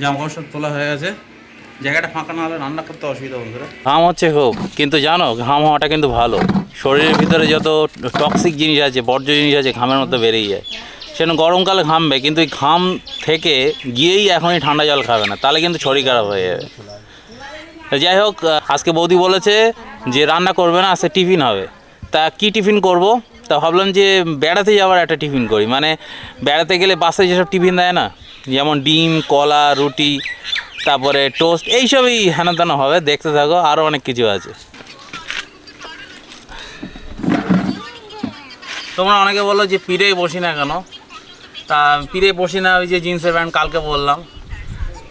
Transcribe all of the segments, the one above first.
জামা কাপড় সব তোলা হয়ে গেছে। জায়গাটা ফাঁকা না হলে রান্না করতে অসুবিধা বন্ধুরা। ঘাম হচ্ছে খুব, কিন্তু জানো ঘাম হওয়াটা কিন্তু ভালো। শরীরের ভিতরে যত টক্সিক জিনিস আছে, বর্জ্য জিনিস আছে, ঘামের মধ্যে বেরিয়ে যায়। সেজন্য গরমকালে ঘামবে, কিন্তু এই ঘাম থেকে গিয়েই এখনই ঠান্ডা জল খাবে না, তাহলে কিন্তু শরীর খারাপ হয়ে যাবে। যাই হোক, আজকে বৌদি বলেছে যে রান্না করবে না, আজকে টিফিন হবে। তা কি টিফিন করব? তা ভাবলাম যে বেড়াতে যাওয়ার একটা টিফিন করি। মানে বেড়াতে গেলে বাসে যেসব টিফিন দেয় না যেমন ডিম কলা রুটি তারপরে টোস্ট এইসবই হেন তেন হবে দেখতে থাকো আরও অনেক কিছু আছে। তোমরা অনেকে বলল যে পিড়ে বসি না কেন? তা পিড়ে বসি না ওই যে জিন্সের প্যান্ট কালকে বললাম।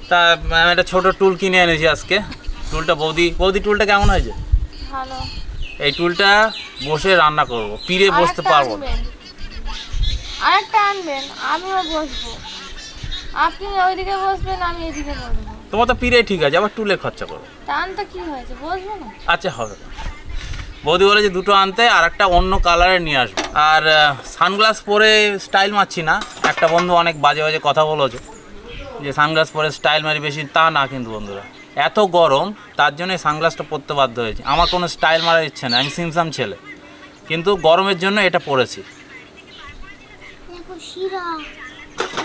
তা আমি একটা ছোটো টুল কিনে এনেছি আজকে। টুলটা বৌদি বৌদি টুলটা কেমন হয়েছে? ভালো। এই টুলটা বসে রান্না করব পিড়ে বসতে পারব না। আরেকটা আনবেন আমিও বসবো। আপনি ওইদিকে বসবেন আমি এদিকে বসবো। তোমার তো পিড়ে ঠিক আছে আবার টুলে খরচা করো। টান তো কি হয়েছে বসবো না? আচ্ছা হবে। বৌদি বলে যে দুটো আনতে আর একটা অন্য কালারের নিয়ে আসব। আর সানগ্লাস পরে স্টাইল মারছি না। একটা বন্ধু অনেক বাজে বাজে কথা বলেছে যে সানগ্লাস পরে স্টাইল মারি বেশি তা না কিন্তু বন্ধুরা। এত গরম তার জন্য সানগ্লাসটা পরতে বাধ্য হয়েছে। আমার কোনো স্টাইল মারার ইচ্ছে না আমি সিমসাম ছেলে। কিন্তু গরমের জন্য এটা পরেছি।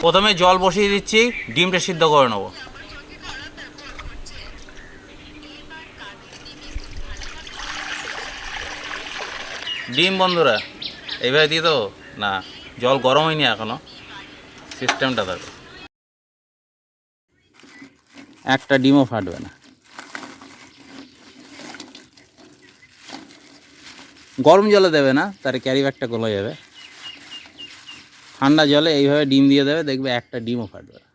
প্রথমে জল বসিয়ে দিচ্ছি, ডিমটা সিদ্ধ করে নেব। ডিম বন্ধুরা, এইভাবে দিয়ে তো? না, জল গরম হয়নি এখনও। সিস্টেমটা দেখো। একটা ডিমও ফাটবে না। গরম জলে দেবে না, তার ক্যারি ব্যাগটা গলে যাবে। ঠান্ডা জলে এইভাবে ডিম দিয়ে দেবে দেখবে একটা ডিমও ফাটবে না।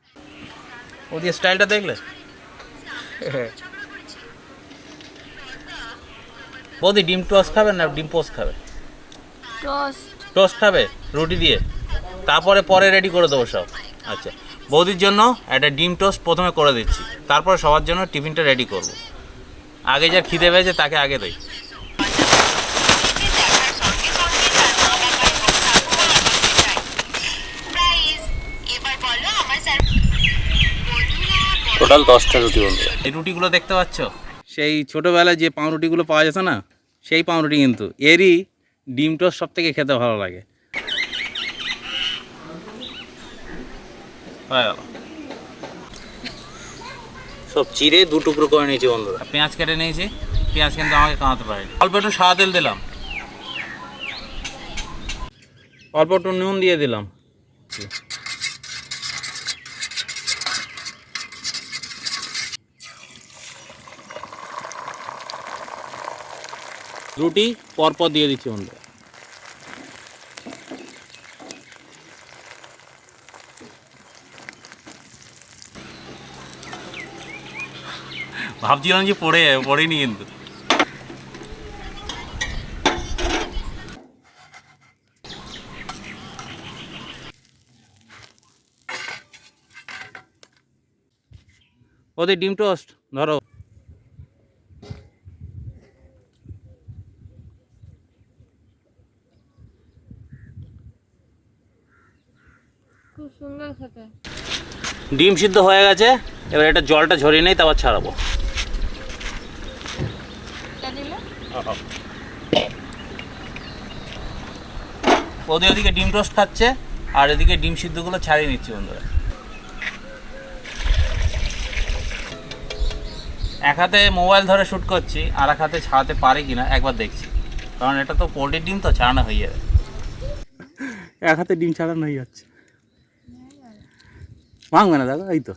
ওদিকে স্টাইলটা দেখলে? বৌদি ডিম টোস্ট খাবে না ডিম পোস্ট খাবে? টোস্ট। টোস্ট খাবে রুটি দিয়ে? তারপরে পরে রেডি করে দেবো সব। আচ্ছা বৌদির জন্য একটা ডিম টোস্ট প্রথমে করে দিচ্ছি। তারপরে সবার জন্য টিফিনটা রেডি করব। আগে যা খিদে পেয়েছে তাকে আগে দেই। টোটাল দশটা রুটি বন্ধুরা এই রুটিগুলো দেখতে পাচ্ছ? সেই ছোটোবেলায় যে পাউরুটিগুলো পাওয়া যেত না সেই পাউরুটি কিন্তু এরই ডিম টোস্ট সব থেকে খেতে ভালো লাগে। সব চিড়ে দু টুকরো করে নিয়েছি বন্ধুরা পেঁয়াজ কেটে নিয়েছি। পেঁয়াজ কিন্তু আমাকে কামাতে পারেনি। অল্প একটু সাদা তেল দিলাম। অল্প একটু নুন দিয়ে দিলাম। রুটি পরপর দিয়ে দিচ্ছি বন্ধুরা। ভাবছিলাম যে পড়ে পড়েনি কিন্তু। ওদের ডিম টোস্ট ধরো খুব সুন্দর খেতে ডিম সিদ্ধ হয়ে গেছে এবার এটা জলটা ঝরিয়ে নেই তারপর ছাড়াবো। এটা ওদের ওদিকে ডিম টোস্ট খাচ্ছে আর এদিকে ডিম সিদ্ধগুলো ছাড়িয়ে নিচ্ছি বন্ধুরা। এক হাতে মোবাইল ধরে শ্যুট করছি আর এক হাতে ছাড়াতে পারে কিনা একবার দেখছি। কারণ এটা তো পোলট্রির ডিম তো ছাড়ানো হয়ে যাবে। এক হাতে ডিম ছাড়ানো হয়ে যাচ্ছে। ভাঙবে না, দেখো, এই তো।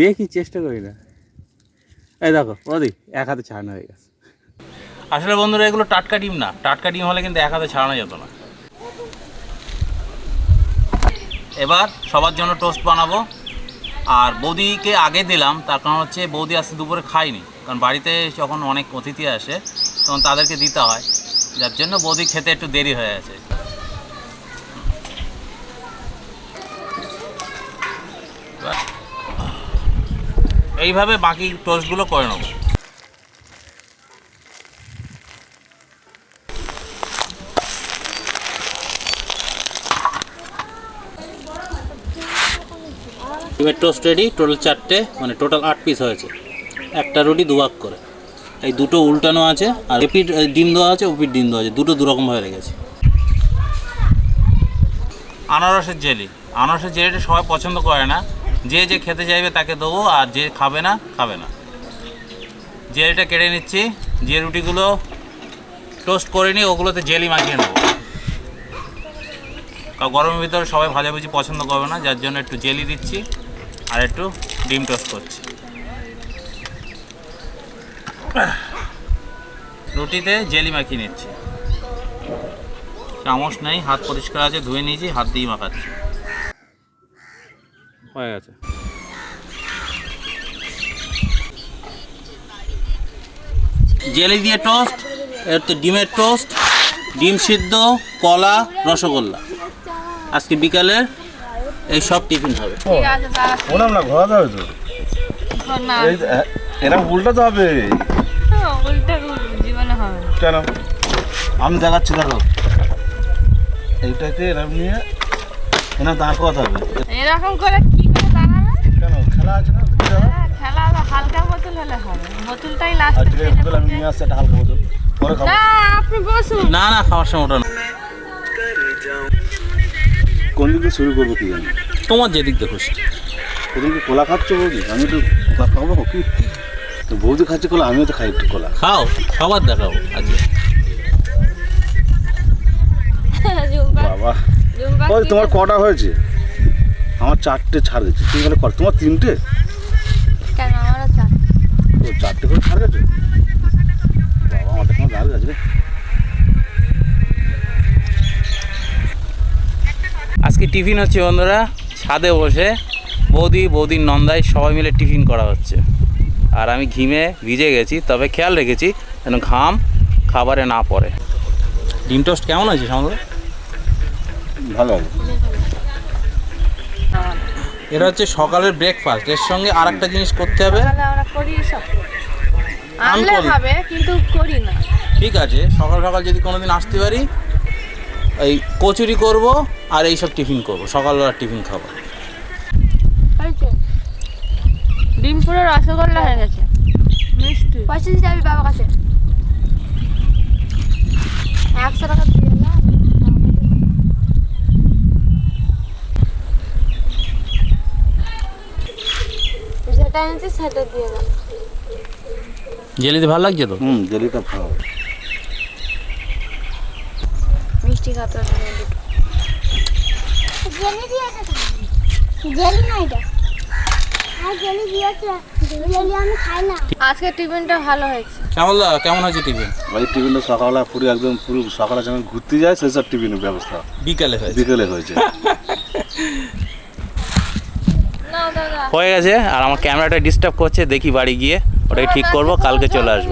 দেখি, চেষ্টা করি না। এই দেখো ওদি এক হাতে ছাড়ানো হয়ে গেছে। আসলে বন্ধুরা, এগুলো টাটকা ডিম না। টাটকা ডিম হলে কিন্তু এক হাতে ছাড়ানো যেত না। এবার সবার জন্য টোস্ট বানাবো। আর বৌদিকে আগে দিলাম, তার কারণ হচ্ছে বৌদি আজকে দুপুরে খায়নি। কারণ বাড়িতে যখন অনেক অতিথি আসে, তখন তাদেরকে দিতে হয়। যার জন্য বৌদি খেতে একটু দেরি হয়ে আছে। এইভাবে বাকি টোস্টগুলো করে নেব। ডিমের টোস্ট রেডি টোটাল চারটে মানে টোটাল আট পিস হয়েছে। একটা রুটি দু করে। এই দুটো উল্টানো আছে আর এপিট ডিম দেওয়া আছে ওপিট ডিম দেওয়া আছে। দুটো দুরকম দুরকমভাবে রেখেছে আনারসের জেলি। আনারসের জেলিটা সবাই পছন্দ করে না। যে যে খেতে চাইবে তাকে দেবো, আর যে খাবে না খাবে না। জেলিটা কেটে নিচ্ছি। যে রুটিগুলো টোস্ট করে নিই ওগুলোতে জেলি মাখিয়ে নেব। গরমের ভিতরে সবাই ভাজাভুজি পছন্দ করবে না, যার জন্য একটু জেলি দিচ্ছি, আর একটু ডিম টোস্ট করছি। রুটিতে জেলি মাখিয়ে নিচ্ছি। চামচ নেই হাত পরিষ্কার আছে ধুয়ে নিয়েছি হাত দিয়েই মাখাচ্ছি। হয়ে গেছে। জেলি দিয়ে টোস্ট এর তো ডিমের টোস্ট ডিম সিদ্ধ কলা রসগোল্লা। আজকে বিকালে এই সব টিফিন হবে। ঠিক আছে দাঁড়া ওনাম না ঘোরাতে হবে তো। এরকম উল্টাতে হবে উল্টে জীবনে হবে না কেন? আমি দেখাচ্ছি দেখো। এইটাকে এরকম নিয়ে এরকম দাঁড় করাতে হবে। এরকম করে কি করে দাঁড়াবে? কেন? খেলা আছে না? হ্যাঁ, খেলা তো হালকা বোতল হলে হবে। বোতলটাই আর লাস্টে ঠিক আছে বোতল আমি নিয়ে আসছি একটা হালকা বোতল। পরে খাব। না আপনি বসুন। না না খাওয়ার সময় ওটা না। কোন দিকে শুরু করব কি জানি? তোমার যেদিক দিয়ে খুশি। প্রথম কি কলা খাচ্ছ বৌদি? আমি তো কলা খাব কি? বৌদি খাচ্ছে কলা আমিও তো খাই একটু কলা। খাও খাবার দেখাও আজকে। বাবা। ওই তোমার কটা হয়েছে? আমার চারটে ছাড় গেছে। তুমি বলে কর তোমার তিনটে? কেন আমারও ও চারটে করে ছাড় গেছে? বাবা আমাদের কোনো দাঁড় গেছে রে। আজকে টিফিন হচ্ছে বন্ধুরা ছাদে বসে। বৌদি বৌদির নন্দায় সবাই মিলে টিফিন করা হচ্ছে। আর আমি ঘিমে ভিজে গেছি তবে খেয়াল রেখেছি যেন ঘাম খাবারে না পড়ে। ডিম টোস্ট কেমন আছে সামনে ভালো আছে এটা হচ্ছে সকালের ব্রেকফাস্ট এর সঙ্গে আর একটা জিনিস করতে হবে। হবে কিন্তু করি না। ঠিক আছে সকাল সকাল যদি কোনোদিন আসতে পারি এই কচুরি করব আর এইসব টিফিন করব সকালবেলা টিফিন খাব। পুরো রসগোল্লা হয়ে গেছে। মিষ্টি। পয়সা দিতে যাবি বাবার কাছে। একশো টাকা দিয়ে না যেটা এনেছি সেটা দিয়ে দাও। জেলিতে ভালো লাগছে তো? হুম জেলিটা ভালো। মিষ্টি খাতে জেলি দিয়েছে জেলি না এটা আর জেলি দিয়েছে জেলি আমি খাই না আজকে টিফিনটা ভালো হয়েছে। কেমন কেমন হয়েছে টিফিন? ওই টিফিনটা সকালবেলা পুরো একদম পুরো সকালে যখন ঘুরতে যায় সেই সব টিফিনের ব্যবস্থা। বিকালে হয়েছে। বিকেলে হয়েছে। হয়ে গেছে আর আমার ক্যামেরাটা ডিস্টার্ব করছে দেখি বাড়ি গিয়ে ওটাই ঠিক করব কালকে চলে আসব।